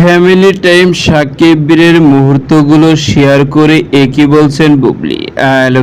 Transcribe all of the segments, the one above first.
Family time সাকিবের মুহূর্তগুলো share করে একই বলছেন বুবলি। হ্যালো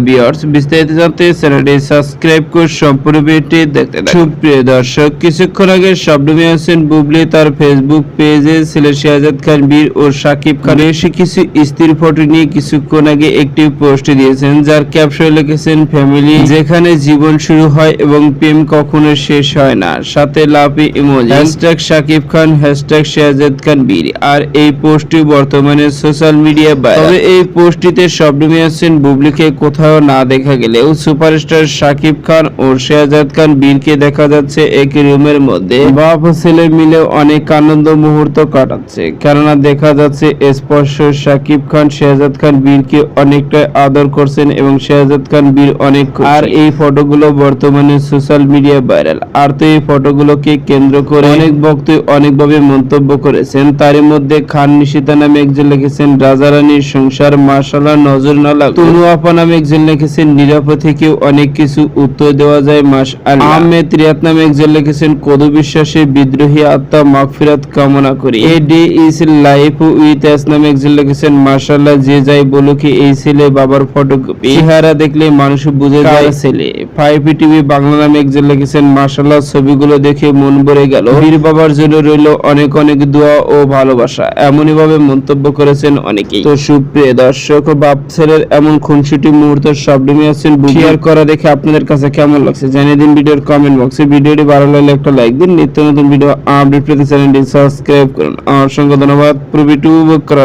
বিস্তারিত জানতে চ্যানেলটি সাবস্ক্রাইব করে সম্পূর্ণ ভিডিওটি দেখতে সুপ্রিয় দর্শক, কিছুক্ষণ আগে শবনমী হোসেন বুবলি, তার ফেসবুক পেজে ছেলে শাহজাদ খান বীর ও সাকিব খানের সে কিছু স্ত্রীর ফটো নিয়ে কিছুক্ষণ আগে একটি পোস্ট দিয়েছেন, যার ক্যাপশন লিখেছেন ফ্যামিলি যেখানে জীবন শুরু হয় এবং প্রেম কখনো শেষ হয় না। সাথে lovey emoji hashtag Shakib Khan hashtag Shahjad Khan Bir. আর এই পোস্টটি বর্তমানে সোশ্যাল মিডিয়া তবে এই পোস্টটিতে শবনমী হোসেন বুবলিকে কোথাও না দেখা গেলেও সুপারস্টার সাকিব খান ও শেহজাদ খান বীরকে দেখা যাচ্ছে একই রুমের মধ্যে। বাপ ছেলে মিলে অনেক আনন্দ মুহূর্ত কাটাচ্ছে। কেননা দেখা যাচ্ছে স্পর্শ সাকিব খান, শেহজাদ খান বীরকে অনেকটা আদর করছেন এবং শেহজাদ খান বীর অনেক আর এই ফটোগুলো বর্তমানে সোশ্যাল মিডিয়া ভাইরাল আর তো এই ফটোগুলোকে কেন্দ্র করে অনেক ভক্ত অনেকভাবে মন্তব্য করেছেন। তারই মধ্যে খান নিশিতা নামে একজন লিখেছেন রাজা রানীর সংসার মার্শাল্লাহ নজর না লাগ তনু আপা নামে একজন লিখেছেন নিরাপদ থেকেও অনেক কিছু উত্তর দেওয়া যায় মাস আহমেদ রিয়াত নামে একজন লিখেছেন কদু বিশ্বাসে বিদ্রোহী আত্মা মাগফিরাত কামনা করি। A day is life with S নামে একজন লিখেছেন মার্শাল্লাহ যে যাই বলুক এই ছেলে বাবার ফটোকপি। চেহারা দেখলে মানুষ বুঝে যায় ছেলে? ফাইভ টিভি বাংলা নামে একজন লিখেছেন মার্শাল্লাহ ছবিগুলো দেখে মন ভরে গেল। বীর বাবার জন্য রইল অনেক অনেক দোয়া ও ভালোবাসা। এমনই ভাবে মন্তব্য করেছেন অনেকেই। তো সুপ্রিয় দর্শক ও বাপ ছেলের এমন খুনসুটি মুহূর্ত নিয়ে আসছেন শেয়ার করা দেখে আপনাদের কাছে কেমন লাগছে? জানিয়ে দিন ভিডিওর কমেন্ট বক্সে ভিডিওটি ভালো লাগলে একটা লাইক দিন। নিত্য নতুন ভিডিও আপডেট পেতে চ্যানেলটি সাবস্ক্রাইব করুন। আমার সঙ্গে ধন্যবাদ। প্রবি টু করার